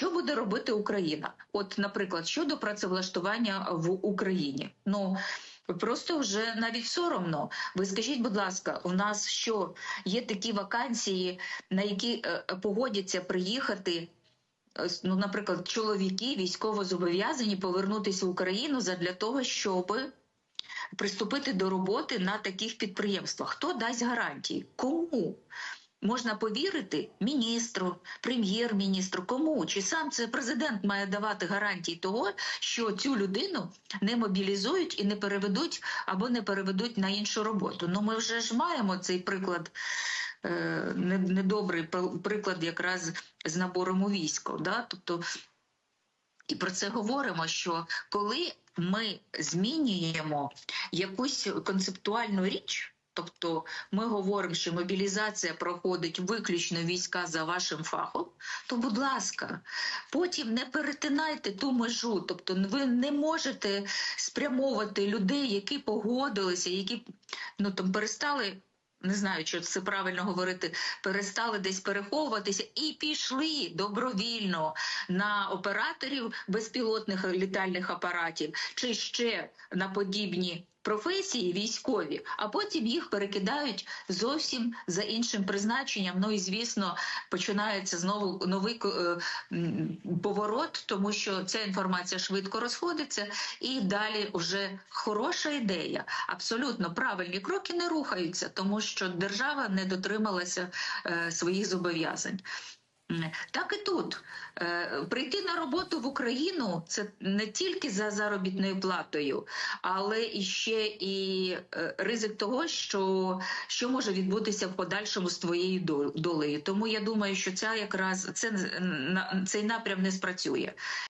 Що буде робити Україна? От, наприклад, щодо працевлаштування в Україні, ну. Просто вже навіть соромно. Ви скажіть, будь ласка, у нас що є такі вакансії, на які е, погодяться приїхати, е, ну, наприклад, чоловіки військовозобов'язані повернутися в Україну задля того, щоб приступити до роботи на таких підприємствах? Хто дасть гарантії? Кому? Можна повірити міністру, прем'єр-міністру, кому чи сам це президент має давати гарантії того, що цю людину не мобілізують і не переведуть або не переведуть на іншу роботу. Ну ми вже ж маємо цей приклад. е, Недобрий пр- приклад якраз з набором у військо. Да? Тобто і про це говоримо, що коли ми змінюємо якусь концептуальну річ, тобто ми говоримо, що мобілізація проходить виключно війська за вашим фахом, то будь ласка, потім не перетинайте ту межу. Тобто ви не можете спрямовувати людей, які погодилися, які ну там перестали. Не знаю, чи це правильно говорити, перестали десь переховуватися і пішли добровільно на операторів безпілотних літальних апаратів чи ще на подібні професії військові, а потім їх перекидають зовсім за іншим призначенням. Ну і звісно, починається знову новий е, поворот, тому що ця інформація швидко розходиться, і далі вже хороша ідея. Абсолютно правильні кроки не рухаються, тому що держава не дотрималася е, своїх зобов'язань. Так і тут Е, прийти на роботу в Україну це не тільки за заробітною платою, але і ще і е, ризик того, що, що може відбутися в подальшому з твоєю долею. Тому я думаю, що ця якраз це, цей напрям не спрацює.